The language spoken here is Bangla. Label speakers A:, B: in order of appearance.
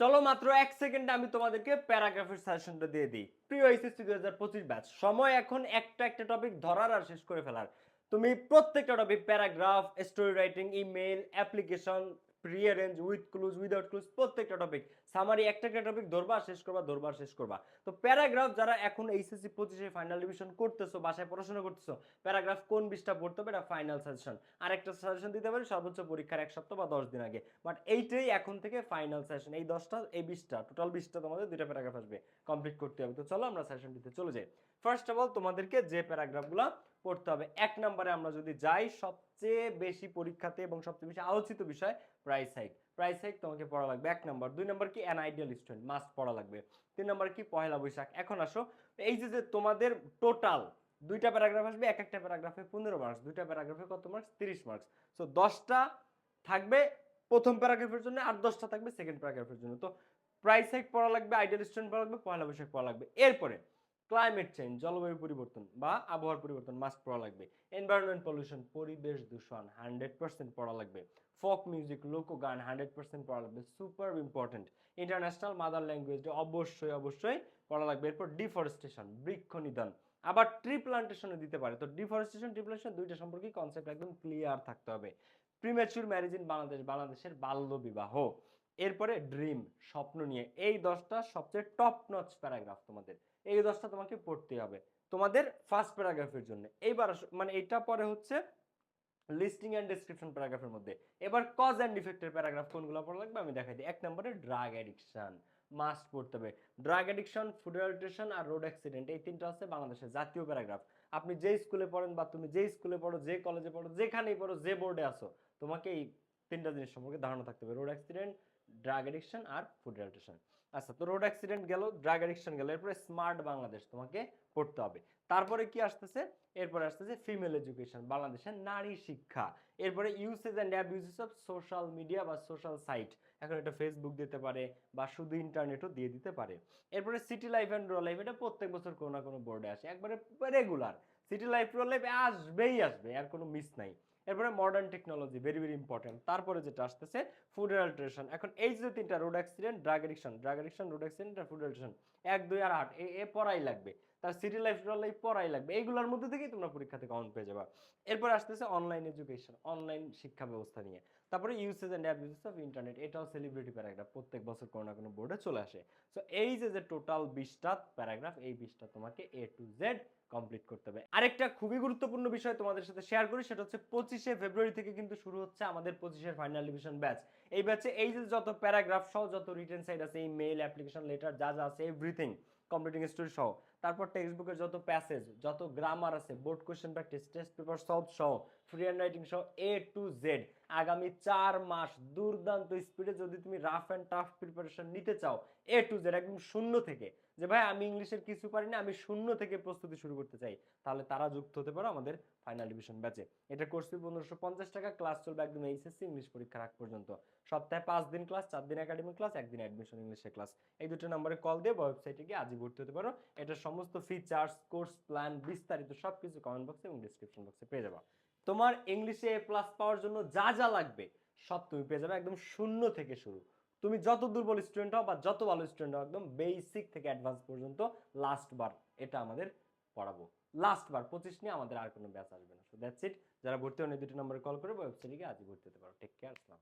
A: চলো মাত্র এক সেকেন্ডে আমি তোমাদেরকে প্যারাগ্রাফের সাজেশনটা দিয়ে দিই। প্রিয় এইচএসসি দুই হাজার পঁচিশ ব্যাচ সময় এখন একটা একটা টপিক ধরার আর শেষ করে ফেলার। তুমি প্রত্যেকটা topic paragraph story writing email application rearrange with clues without clues প্রত্যেকটা টপিক সামারি একটা একটা টপিক ধরবা, শেষ করবা, ধরবা, শেষ করবা। তো প্যারাগ্রাফ যারা এখন এইচএসসি পঁচিশে ফাইনাল ডিভিশন করতেছো, বাসায় পড়াশোনা করতেছো প্যারাগ্রাফ কোন বিশটা পড়তে হবে, এটা ফাইনাল সাজেশন আর একটা সাজেশন দিতে পারি, সর্বোচ্চ পরীক্ষার এক সপ্তাহ বা দশ দিন আগে। বাট এইটাই এখন থেকে ফাইনাল সেশন এই দশটা, এই বিশটা টোটাল বিশটা তোমাদের দুইটা প্যারাগ্রাফ আসবে। কমপ্লিট করতে হবে। তো চলো আমরা সেশন দিতে চলে যাই। ফার্স্ট অফ অল তোমাদেরকে যে প্যারাগ্রাফগুলো পড়তে হবে, এক নম্বরে আমরা যদি যাই, সবচেয়ে বেশি পরীক্ষাতে এবং সবচেয়ে বেশি আলোচিত বিষয় প্রাইস হাইক প্রাইস হাইক তোমাকে পড়া লাগবে এক নম্বর। দুই নম্বর কি? অ্যান আইডিয়াল স্টুডেন্ট মাস্ট পড়া লাগবে। তিন নম্বর কি? পয়লা বৈশাখ। এখন আসো। এই যে যে তোমাদের টোটাল দুইটা প্যারাগ্রাফ আসবে, এক একটা প্যারাগ্রাফে পনেরো মার্কস দুইটা প্যারাগ্রাফে কত মার্কস তিরিশ মার্কস সো দশটা থাকবে প্রথম প্যারাগ্রাফের জন্য আর দশটা থাকবে সেকেন্ড প্যারাগ্রাফের জন্য। তো প্রাইস হাইক পড়া লাগবে আইডিয়াল স্টুডেন্ট পড়া লাগবে, পয়লা বৈশাখ পড়া লাগবে। এরপরে ক্লাইমেট চেঞ্জ জলবায়ু পরিবর্তন বা আবহাওয়ার পরিবর্তন মাস্ট পড়া লাগবে। এনভায়রনমেন্ট পলিউশন পরিবেশ দূষণ হান্ড্রেড পার্সেন্ট পড়া লাগবে। ফক মিউজিক লোক গান হান্ড্রেড পার্সেন্ট পড়া লাগবে। Super important international mother language অবশ্যই অবশ্যই পড়া লাগবে। এরপর ডিফরেস্টেশন বৃক্ষ নিধন। আবার ট্রি প্লান্টেশনে দিতে পারে। তো ডিফরেস্টেশন ট্রি প্লান্টেশন দুইটা সম্পর্কে কনসেপ্ট একদম ক্লিয়ার থাকতে হবে। প্রিম্যাচুর ম্যারেজ ইন বাংলাদেশ বাংলাদেশের বাল্য বিবাহ। এরপরে ড্রিম স্বপ্ন নিয়ে। এই দশটা সবচেয়ে টপ নচ প্যারাগ্রাফ তোমাদের। এই দশটা তোমাকে পড়তে হবে। তোমাদের ফার্স্ট প্যারাগ্রাফের জন্য। এইবার মানে এটা পরে হচ্ছে লিস্টিং অ্যান্ড ডেসক্রিপশন প্যারাগ্রাফের মধ্যে। এবার কজ অ্যান্ড ইফেক্টের প্যারাগ্রাফ কোনগুলো পড়া লাগবে আমি দেখাই দিই। এক নম্বরে ড্রাগ অ্যাডিকশন মাস্ট পড়তে হবে। ড্রাগ অ্যাডিকশন ফুড অ্যাডিকশন আর রোড অ্যাক্সিডেন্ট এই তিনটা হচ্ছে বাংলাদেশের জাতীয় প্যারাগ্রাফ আপনি যে স্কুলে পড়েন বা তুমি যে স্কুলে পড়ো, যে কলেজে পড়ো, যেখানেই পড়ো, যে বোর্ডে আসো তোমাকে এই তিনটা জিনিস সম্পর্কে ধারণা থাকতে হবে। রোড অ্যাক্সিডেন্ট ড্রাগ অ্যাডিকশন আর ফুড অ্যাডিকশন আচ্ছা তো রোড অ্যাক্সিডেন্ট গেল ড্রাগ অ্যাডিকশন গেল, এরপরে স্মার্ট বাংলাদেশ তোমাকে পড়তে হবে। তারপরে কি আসতেছে? এরপরে আসতেছে ফিমেল এডুকেশন বাংলাদেশের নারী শিক্ষা। এরপরে usage and abuses of social media বা সোশ্যাল সাইট এখন এটা ফেসবুক দিতে পারে বা শুধু ইন্টারনেটও দিয়ে দিতে পারে। এরপরে city life and rural life এটা প্রত্যেক বছর কোনো না কোনো বোর্ডে আসে। একবারে regular city life rural life আসবেই আসবে, আর কোনো মিস নাই। এরপরে modern technology very very important তারপরে যেটা আসতেছে ফুড অ্যাল্টারেশন এখন এই যে তিনটা road accident drug addiction drug addiction road accident আর ফুড অ্যাল্টারেশন এক, দুই আর আট এ- পড়াই লাগবে। তার সিটি লাইফ লাইফ পড়াই লাগবে। এইগুলোর মধ্যে থেকেই তোমরা পরীক্ষা থেকে অন পেয়ে যাবা। এরপর আসতেছে অনলাইন এডুকেশন অনলাইন শিক্ষা ব্যবস্থা নিয়ে। তারপরে usage and abuses of internet এটাও সেলিব্রিটি প্যারাগ্রাফ প্রত্যেক বছর কোনো না কোনো বোর্ডে চলে আসে। সো এই যে যে টোটাল বিশটা প্যারাগ্রাফ এই বিশটা তোমাকে এ টু জেড কমপ্লিট করতে হবে। আরেকটা খুবই গুরুত্বপূর্ণ বিষয় তোমাদের সাথে শেয়ার করি, সেটা হচ্ছে পঁচিশে ফেব্রুয়ারি থেকে কিন্তু শুরু হচ্ছে আমাদের পঁচিশের ফাইনাল ডিভিশন ব্যাচ এই ব্যাচে এই যে, যত প্যারাগ্রাফ সহ, যত রিটেন সাইড আছে এই মেল অ্যাপ্লিকেশন লেটার যা যা আছে এভরিথিং কমপ্লিটিং স্টোরি সহ। তারপর টেক্সট বুকের যত প্যাসেজ যত গ্রামার আছে board question practice test paper সব সহ ফ্রি হ্যান্ড রাইটিং সহ এ টু জেড আগামী চার মাস দুর্দান্ত স্পিডে যদি তুমি রাফ অ্যান্ড টাফ প্রিপারেশন নিতে চাও এ টু জেড একদম শূন্য থেকে, যে ভাই আমি ইংলিশের কিছু পারি না আমি শূন্য থেকে প্রস্তুতি শুরু করতে চাই, তাহলে তারা যুক্ত হতে পারো আমাদের ফাইনাল ডিভিশন ব্যাচে এটা কোর্স ফি পনেরোশো পঞ্চাশ টাকা ক্লাস চলবে একদম এইচএসসি ইংলিশ পরীক্ষার আগ পর্যন্ত। সপ্তাহে পাঁচ দিন ক্লাস চার দিন একাডেমিক ক্লাস একদিন অ্যাডমিশন ইংলিশের ক্লাস এই দুটো নম্বরে কল দিয়ে ওয়েবসাইটে গিয়ে আজই ভর্তি হতে পারো। এটা সমস্ত ফিচার্স কোর্স প্ল্যান বিস্তারিত সব কিছু কমেন্ট বক্সে এবং ডিসক্রিপশন বক্সে পেয়ে যাবা। তোমার ইংলিশে এ প্লাস পাওয়ার জন্য যা যা লাগবে, সব তুমি পেয়ে যাবে একদম শূন্য থেকে শুরু। তুমি যত দুর্বল স্টুডেন্ট হও বা যত ভালো স্টুডেন্ট হও, একদম বেসিক থেকে অ্যাডভান্স পর্যন্ত লাস্ট বার এটা আমাদের পড়াবো। লাস্ট বার, পঁচিশ নিয়ে আমাদের আর কোনো ব্যাচ আসবে না। সো দ্যাটস ইট যারা ভর্তি হন দুটি নম্বরে কল করে ওয়েবসাইটে গিয়ে আজই ভর্তি হতে পারো। টেক কেয়ার আসসালাম